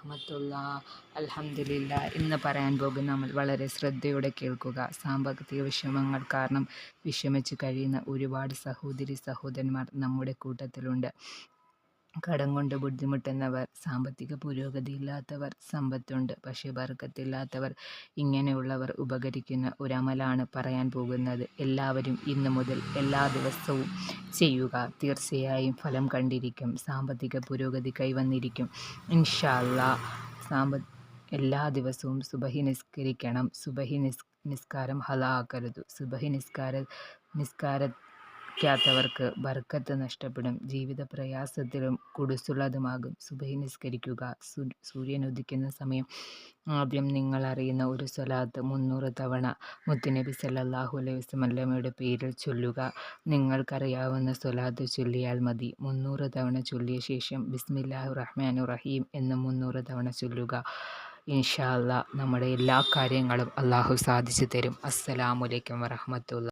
വറഹമത്തുള്ള അലഹമില്ല ഇന്ന് പറയാൻ പോകുന്ന നമ്മൾ വളരെ ശ്രദ്ധയോടെ കേൾക്കുക. സാമ്പത്തിക വിഷമങ്ങൾ കാരണം വിഷമിച്ച് കഴിയുന്ന ഒരുപാട് സഹോദരി സഹോദരന്മാർ നമ്മുടെ കൂട്ടത്തിലുണ്ട്. കടം കൊണ്ട് ബുദ്ധിമുട്ടുന്നവർ സാമ്പത്തിക പുരോഗതി ഇല്ലാത്തവർ സമ്പത്തുണ്ട് പക്ഷേ ബർക്കത്തില്ലാത്തവർ ഇങ്ങനെയുള്ളവർ ഉപകരിക്കുന്ന ഒരമലാണ് പറയാൻ പോകുന്നത്. എല്ലാവരും ഇന്നു മുതൽ എല്ലാ ദിവസവും ചെയ്യുക. തീർച്ചയായും ഫലം കണ്ടിരിക്കും. സാമ്പത്തിക പുരോഗതി കൈവന്നിരിക്കും. ഇൻഷാല്ല സാമ്പ എല്ലാ ദിവസവും സുബഹി നിസ്കരിക്കണം. സുബഹി നിസ് നിസ്കാരം ഹലാക്കരുത് സുബഹി നിസ്കാര നിസ്കാര നിസ്കാരിക്കാത്തവർക്ക് ബർക്കത്ത് നഷ്ടപ്പെടും. ജീവിത പ്രയാസത്തിലും കുടുസുള്ളതുമാകും. സുബഹി നിസ്കരിക്കുക സൂര്യൻ ഉദിക്കുന്ന സമയം. ആദ്യം നിങ്ങൾ അറിയുന്ന ഒരു സ്വലാത്ത് മുന്നൂറ് തവണ മുത്തുനബി സല്ലാഹു അലൈഹി വസ്ലമയുടെ പേരിൽ ചൊല്ലുക. നിങ്ങൾക്കറിയാവുന്ന സ്വലാത്ത് ചൊല്ലിയാൽ മതി. മുന്നൂറ് തവണ ചൊല്ലിയ ശേഷം ബിസ്മില്ലാഹു റഹ്മാനു റഹീം എന്ന് മുന്നൂറ് തവണ ചൊല്ലുക. ഇൻഷാല്ല നമ്മുടെ എല്ലാ കാര്യങ്ങളും അള്ളാഹു സാധിച്ചു തരും. അസ്സലാമലൈക്കും വറഹമത്തുള്ള